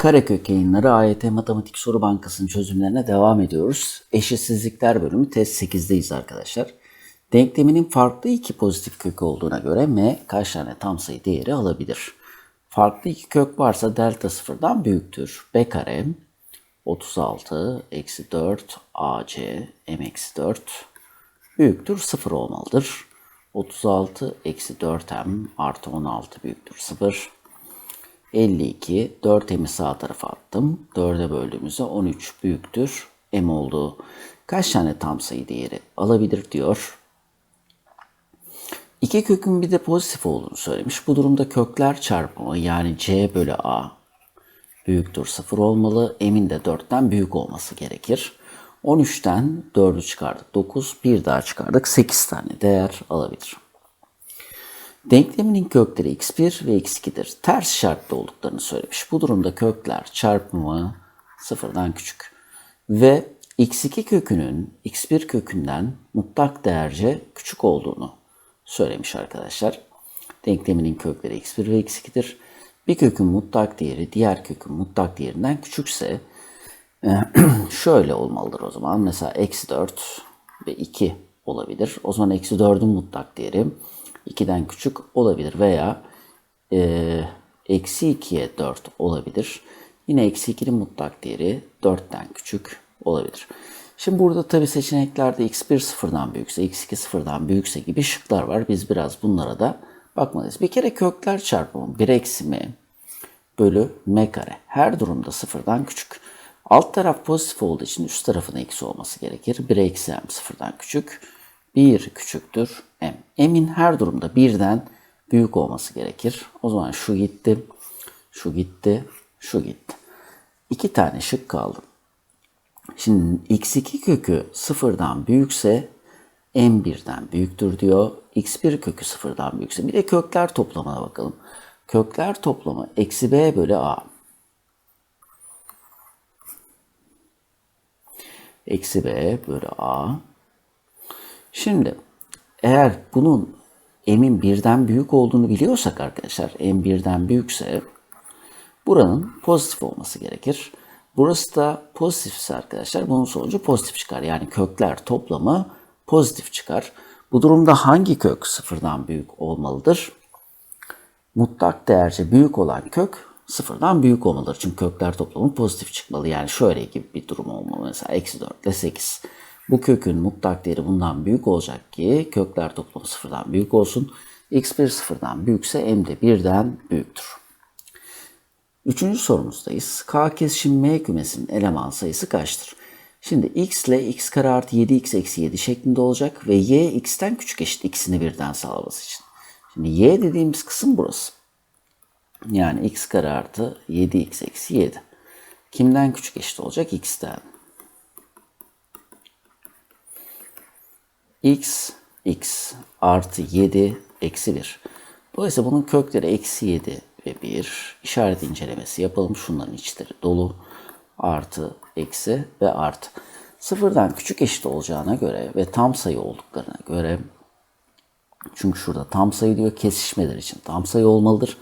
Karekök yayınları AYT Matematik Soru Bankası'nın çözümlerine devam ediyoruz. Eşitsizlikler bölümü test 8'deyiz arkadaşlar. Denkleminin farklı iki pozitif kökü olduğuna göre m kaç tane tam sayı değeri alabilir? Farklı iki kök varsa delta sıfırdan büyüktür. b kare 36 eksi 4 ac m eksi 4 büyüktür 0 olmalıdır. 36 eksi 4m artı 16 büyüktür 0. 52. 4m'i sağ tarafa attım. 4'e böldüğümüzde 13 büyüktür. m oldu. Kaç tane tam sayı değeri alabilir diyor. İki kökün bir de pozitif olduğunu söylemiş. Bu durumda kökler çarpımı yani c bölü a büyüktür 0 olmalı. M'in de 4'ten büyük olması gerekir. 13'ten 4'ü çıkardık 9, bir daha çıkardık 8 tane değer alabilir. Denkleminin kökleri x1 ve x2'dir. Ters şartlı olduklarını söylemiş. Bu durumda kökler çarpımı sıfırdan küçük. Ve x2 kökünün x1 kökünden mutlak değerce küçük olduğunu söylemiş arkadaşlar. Denkleminin kökleri x1 ve x2'dir. Bir kökün mutlak değeri diğer kökün mutlak değerinden küçükse şöyle olmalıdır o zaman. Mesela eksi 4 ve 2 olabilir. O zaman eksi 4'ün mutlak değeri 2'den küçük olabilir veya e, eksi 2'ye 4 olabilir. Yine eksi 2'nin mutlak değeri 4'ten küçük olabilir. Şimdi burada tabi seçeneklerde x1 sıfırdan büyükse, x2 sıfırdan büyükse gibi şıklar var. Biz biraz bunlara da bakmalıyız. Bir kere kökler çarpımı 1 eksi m bölü m kare. Her durumda sıfırdan küçük. Alt taraf pozitif olduğu için üst tarafın eksi olması gerekir. 1 eksi m sıfırdan küçük. 1 küçüktür m. m'in her durumda birden büyük olması gerekir. O zaman şu gitti, şu gitti, şu gitti. İki tane şık kaldı. Şimdi x2 kökü sıfırdan büyükse m birden büyüktür diyor. x1 kökü sıfırdan büyükse. Bir de kökler toplamına bakalım. Kökler toplamı eksi b bölü a. Eksi b bölü a. Şimdi eğer bunun m'in birden büyük olduğunu biliyorsak arkadaşlar, m birden büyükse buranın pozitif olması gerekir. Burası da pozitifse arkadaşlar bunun sonucu pozitif çıkar. Yani kökler toplamı pozitif çıkar. Bu durumda hangi kök sıfırdan büyük olmalıdır? Mutlak değerce büyük olan kök sıfırdan büyük olmalıdır. Çünkü kökler toplamı pozitif çıkmalı. Yani şöyle gibi bir durum olmalı. Mesela eksi 4 ile 8. Bu kökün mutlak değeri bundan büyük olacak ki kökler toplamı sıfırdan büyük olsun. x1 sıfırdan büyükse m de birden büyüktür. Üçüncü sorumuzdayız. K kesişim M kümesinin eleman sayısı kaçtır? Şimdi x ile x kare artı 7x eksi 7 şeklinde olacak ve y x'ten küçük eşit ikisini birden sağlaması için. Şimdi y dediğimiz kısım burası. Yani x kare artı 7x eksi 7. Kimden küçük eşit olacak? x'ten. X, x artı 7 eksi 1. Dolayısıyla bunun kökleri eksi 7 ve 1. İşaret incelemesi yapalım. Şunların içleri dolu. Artı, eksi ve artı. Sıfırdan küçük eşit olacağına göre ve tam sayı olduklarına göre çünkü şurada tam sayı diyor kesişmeler için tam sayı olmalıdır.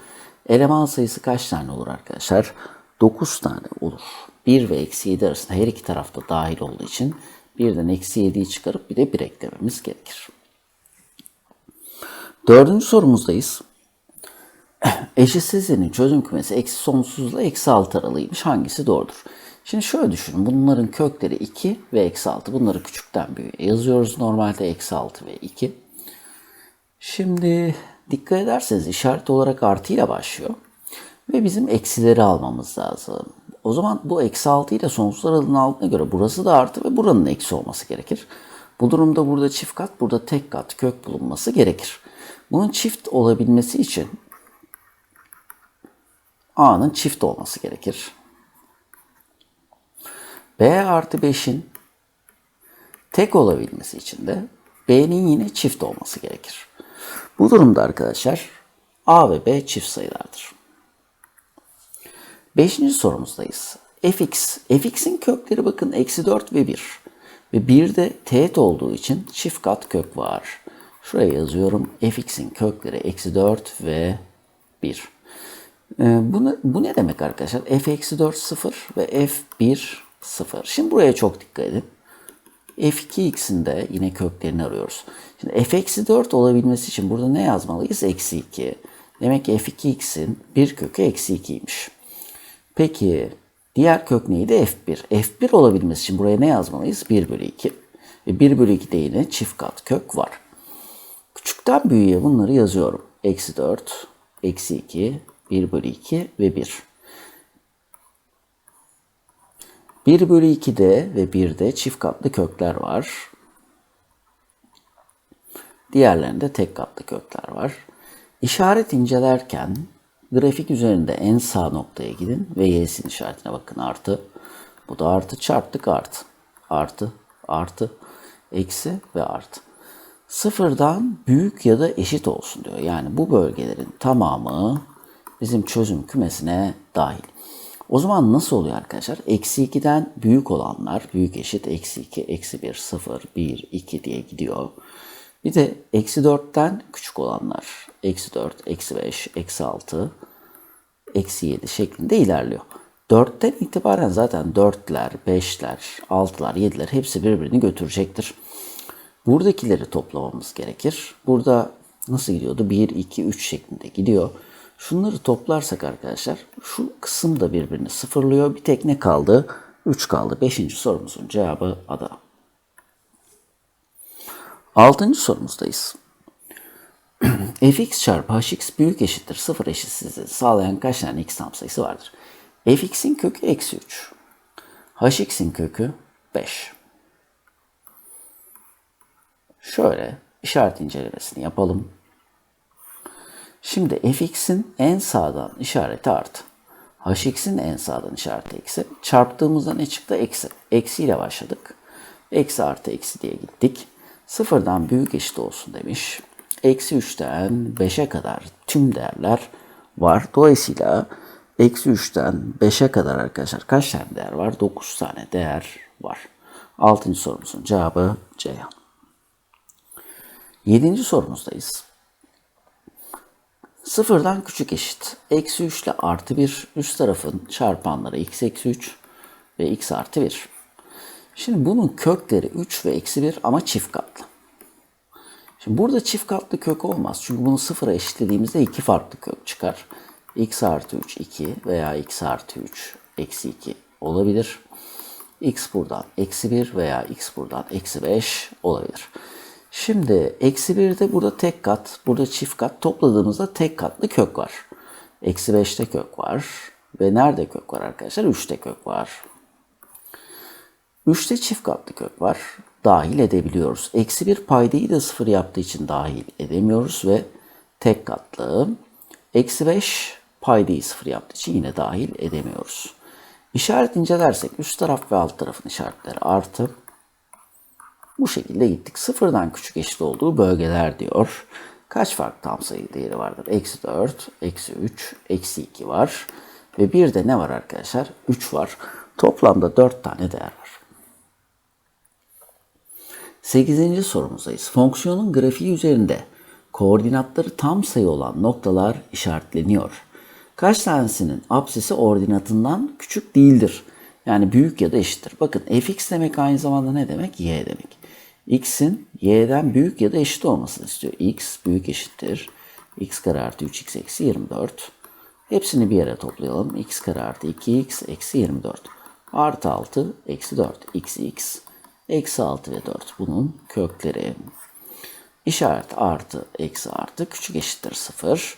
Eleman sayısı kaç tane olur arkadaşlar? 9 tane olur. 1 ve eksi 7 arasında her iki tarafta dahil olduğu için birden eksi 7'yi çıkarıp bir de 1 eklememiz gerekir. Dördüncü sorumuzdayız. Eşitsizliğinin çözüm kümesi eksi sonsuzla eksi 6 aralığıymış. Hangisi doğrudur? Şimdi şöyle düşünün. Bunların kökleri 2 ve eksi 6. Bunları küçükten büyüğe yazıyoruz. Normalde eksi 6 ve 2. Şimdi dikkat ederseniz işaret olarak artı ile başlıyor. Ve bizim eksileri almamız lazım. O zaman bu eksi 6 ile sonsuz aralığının altına göre burası da artı ve buranın eksi olması gerekir. Bu durumda burada çift kat, burada tek kat kök bulunması gerekir. Bunun çift olabilmesi için A'nın çift olması gerekir. B artı 5'in tek olabilmesi için de B'nin yine çift olması gerekir. Bu durumda arkadaşlar A ve B çift sayılardır. Beşinci sorumuzdayız. fx, fx'in kökleri bakın eksi 4 ve 1. Ve 1 de teğet olduğu için çift kat kök var. Şuraya yazıyorum. fx'in kökleri eksi 4 ve 1. Ee, bunu, bu ne demek arkadaşlar? f eksi 4 0 ve f1 0. Şimdi buraya çok dikkat edin. f2x'in de yine köklerini arıyoruz. Şimdi f eksi 4 olabilmesi için burada ne yazmalıyız? Eksi 2. Demek ki f2x'in bir kökü eksi 2'ymiş. Peki diğer kök neydi? f1. f1 olabilmesi için buraya ne yazmalıyız? 1 bölü 2. Ve 1 bölü 2'de yine çift kat kök var. Küçükten büyüğe bunları yazıyorum. Eksi 4, eksi 2, 1 bölü 2 ve 1. 1 bölü 2'de ve 1'de çift katlı kökler var. Diğerlerinde tek katlı kökler var. İşaret incelerken grafik üzerinde en sağ noktaya gidin ve y'sin işaretine bakın artı. Bu da artı çarptık artı. Artı, artı, eksi ve artı. Sıfırdan büyük ya da eşit olsun diyor. Yani bu bölgelerin tamamı bizim çözüm kümesine dahil. O zaman nasıl oluyor arkadaşlar? Eksi 2'den büyük olanlar büyük eşit eksi 2, eksi 1, 0, 1, 2 diye gidiyor. Bir de eksi 4'ten küçük olanlar eksi 4, eksi 5, eksi 6, eksi 7 şeklinde ilerliyor. 4'ten itibaren zaten 4'ler, 5'ler, 6'lar, 7'ler hepsi birbirini götürecektir. Buradakileri toplamamız gerekir. Burada nasıl gidiyordu? 1, 2, 3 şeklinde gidiyor. Şunları toplarsak arkadaşlar şu kısım da birbirini sıfırlıyor. Bir tek ne kaldı? 3 kaldı. 5. sorumuzun cevabı Adana. 6. sorumuzdayız. fx çarpı hx büyük eşittir 0 eşitsizliği sağlayan kaç tane x tam sayısı vardır? fx'in kökü eksi 3. hx'in kökü 5. Şöyle işaret incelemesini yapalım. Şimdi fx'in en sağdan işareti artı. hx'in en sağdan işareti eksi. Çarptığımızda ne çıktı? Eksi. Eksi ile başladık. Eksi artı eksi diye gittik. Sıfırdan büyük eşit olsun demiş. Eksi 3'ten 5'e kadar tüm değerler var. Dolayısıyla eksi 3'ten 5'e kadar arkadaşlar kaç tane değer var? 9 tane değer var. Altıncı sorumuzun cevabı Ceyhan. Yedinci sorumuzdayız. Sıfırdan küçük eşit. Eksi 3 ile artı 1 üst tarafın çarpanları x eksi 3 ve x artı 1. Şimdi bunun kökleri 3 ve eksi 1 ama çift katlı. Şimdi burada çift katlı kök olmaz. Çünkü bunu sıfıra eşitlediğimizde iki farklı kök çıkar. x artı 3 2 veya x artı 3 eksi 2 olabilir. x buradan eksi 1 veya x buradan eksi 5 olabilir. Şimdi eksi 1'de burada tek kat, burada çift kat topladığımızda tek katlı kök var. Eksi 5'te kök var. Ve nerede kök var arkadaşlar? 3'te kök var. 3'te çift katlı kök var. Dahil edebiliyoruz. Eksi 1 paydayı da sıfır yaptığı için dahil edemiyoruz ve tek katlı. Eksi 5 paydayı sıfır yaptığı için yine dahil edemiyoruz. İşaret incelersek üst taraf ve alt tarafın işaretleri artı. Bu şekilde gittik. Sıfırdan küçük eşit olduğu bölgeler diyor. Kaç farklı tam sayı değeri vardır? Eksi 4, eksi 3, eksi 2 var. Ve bir de ne var arkadaşlar? 3 var. Toplamda 4 tane değer var. 8. sorumuzdayız. Fonksiyonun grafiği üzerinde koordinatları tam sayı olan noktalar işaretleniyor. Kaç tanesinin apsisi ordinatından küçük değildir? Yani büyük ya da eşittir. Bakın fx demek aynı zamanda ne demek? y demek. x'in y'den büyük ya da eşit olmasını istiyor. x büyük eşittir. x kare artı 3x eksi 24. Hepsini bir yere toplayalım. x kare artı 2x eksi 24. Artı 6 eksi 4 x x eksi 6 ve 4 bunun kökleri. İşaret artı eksi artı küçük eşittir 0.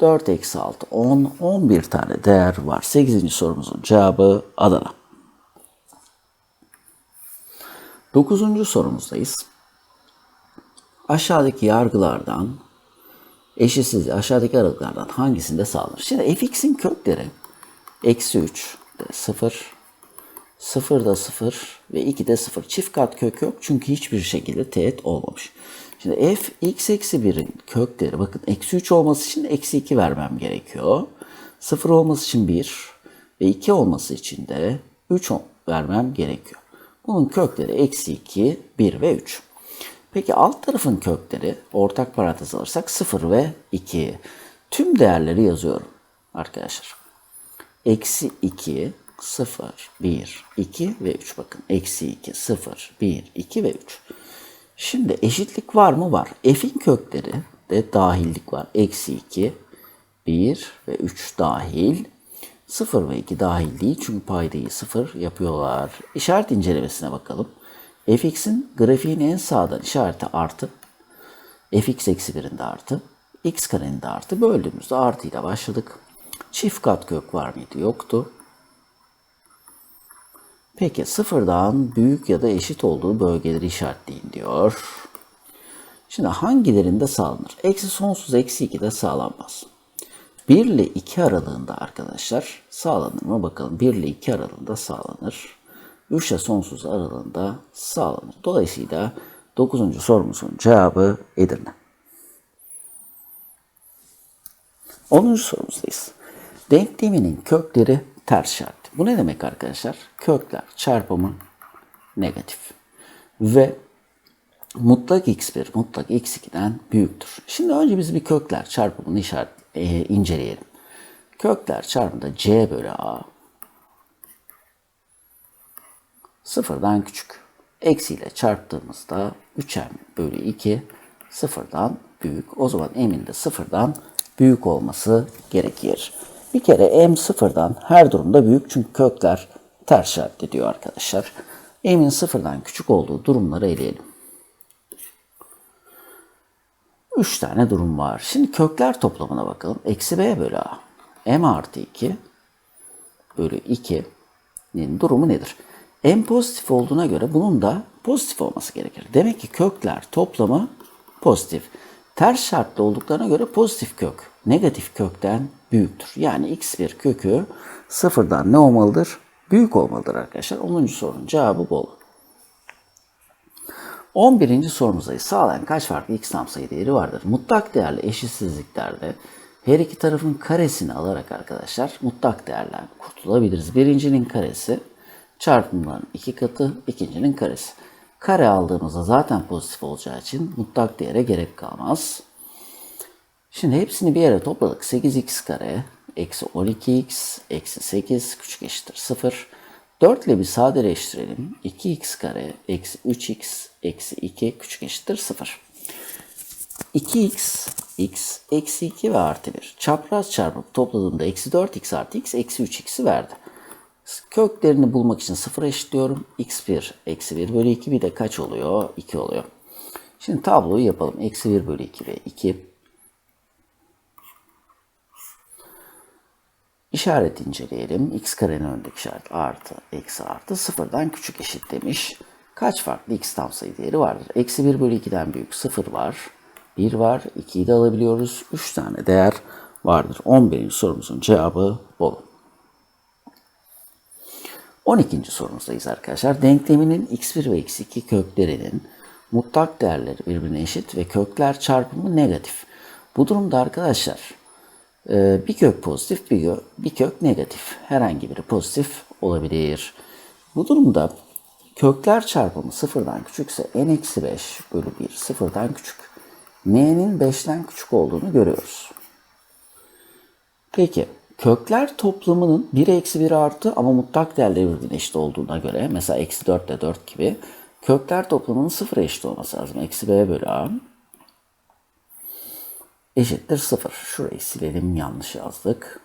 4 eksi 6 10 11 tane değer var. 8. sorumuzun cevabı Adana. 9. sorumuzdayız. Aşağıdaki yargılardan eşitsiz aşağıdaki aralıklardan hangisinde sağlanır? Şimdi fx'in kökleri eksi 3 de 0, 0 da 0 ve 2 de 0. Çift kat kök yok çünkü hiçbir şekilde teğet olmamış. Şimdi f x eksi 1'in kökleri bakın eksi 3 olması için eksi 2 vermem gerekiyor. 0 olması için 1 ve 2 olması için de 3 vermem gerekiyor. Bunun kökleri eksi 2, 1 ve 3. Peki alt tarafın kökleri ortak parantez alırsak 0 ve 2. Tüm değerleri yazıyorum. arkadaşlar. Eksi 2, 0, 1, 2 ve 3. Bakın eksi 2, 0, 1, 2 ve 3. Şimdi eşitlik var mı? Var. F'in kökleri de dahillik var. Eksi 2, 1 ve 3 dahil. 0 ve 2 dahil değil çünkü paydayı 0 yapıyorlar. İşaret incelemesine bakalım. fx'in grafiğin en sağdan işareti artı. fx eksi 1'in de artı. x karenin de artı. Böldüğümüzde artıyla başladık. Çift kat kök var mıydı? Yoktu. Peki sıfırdan büyük ya da eşit olduğu bölgeleri işaretleyin diyor. Şimdi hangilerinde sağlanır? Eksi sonsuz eksi 2 de sağlanmaz. 1 ile 2 aralığında arkadaşlar sağlanır mı? Bakalım 1 ile 2 aralığında sağlanır. 3 ile sonsuz aralığında sağlanır. Dolayısıyla 9. sorumuzun cevabı Edirne. 10. sorumuzdayız. Denkleminin kökleri ters şart. Bu ne demek arkadaşlar? Kökler çarpımı negatif. Ve mutlak x1 mutlak x2'den büyüktür. Şimdi önce biz bir kökler çarpımını işaret, e, inceleyelim. Kökler çarpımında c bölü a sıfırdan küçük. Eksiyle çarptığımızda 3m bölü 2 sıfırdan büyük. O zaman m'in de sıfırdan büyük olması gerekir. Bir kere m sıfırdan her durumda büyük çünkü kökler ters şart diyor arkadaşlar. m'in sıfırdan küçük olduğu durumları eleyelim. 3 tane durum var. Şimdi kökler toplamına bakalım. Eksi b bölü a. m artı 2 bölü 2'nin durumu nedir? m pozitif olduğuna göre bunun da pozitif olması gerekir. Demek ki kökler toplamı pozitif. Ters şartlı olduklarına göre pozitif kök negatif kökten büyüktür. Yani x1 kökü sıfırdan ne olmalıdır? Büyük olmalıdır arkadaşlar. 10. sorunun cevabı bol. 11. sorumuzdayız. Sağlayan kaç farklı x tam sayı değeri vardır? Mutlak değerli eşitsizliklerde her iki tarafın karesini alarak arkadaşlar mutlak değerden kurtulabiliriz. Birincinin karesi çarpımların iki katı, ikincinin karesi. Kare aldığımızda zaten pozitif olacağı için mutlak değere gerek kalmaz. Şimdi hepsini bir yere topladık. 8x kare eksi 12x eksi 8 küçük eşittir 0. 4 ile bir sadeleştirelim. 2x kare eksi 3x eksi 2 küçük eşittir 0. 2x, x, eksi 2 ve artı 1. Çapraz çarpıp topladığımda eksi 4x artı x eksi 3x'i verdi. Köklerini bulmak için 0 eşitliyorum. x1 eksi 1 bölü 2 bir de kaç oluyor? 2 oluyor. Şimdi tabloyu yapalım. Eksi 1 bölü 2 ve 2. İşaret inceleyelim. x karenin önündeki işaret artı, eksi artı sıfırdan küçük eşit demiş. Kaç farklı x tam sayı değeri vardır? Eksi 1 bölü 2'den büyük 0 var. 1 var. 2'yi de alabiliyoruz. 3 tane değer vardır. 11. sorumuzun cevabı bol. 12. sorumuzdayız arkadaşlar. Denkleminin x1 ve x2 köklerinin mutlak değerleri birbirine eşit ve kökler çarpımı negatif. Bu durumda arkadaşlar bir kök pozitif, bir kök, bir kök negatif. Herhangi biri pozitif olabilir. Bu durumda kökler çarpımı sıfırdan küçükse n eksi 5 bölü 1 sıfırdan küçük. n'nin 5'ten küçük olduğunu görüyoruz. Peki kökler toplamının 1 eksi 1 artı ama mutlak değerleri birbirine eşit olduğuna göre mesela eksi 4 ile 4 gibi kökler toplamının 0 eşit olması lazım. Eksi b bölü a eşittir 0. Şurayı silelim yanlış yazdık.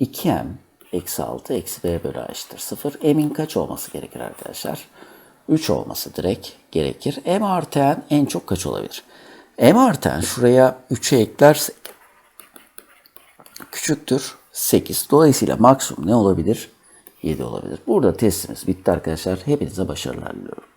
2m eksi 6 eksi b bölü a eşittir 0. m'in kaç olması gerekir arkadaşlar? 3 olması direkt gerekir. m artı n en çok kaç olabilir? m artı n şuraya 3'e eklersek küçüktür 8. Dolayısıyla maksimum ne olabilir? 7 olabilir. Burada testimiz bitti arkadaşlar. Hepinize başarılar diliyorum.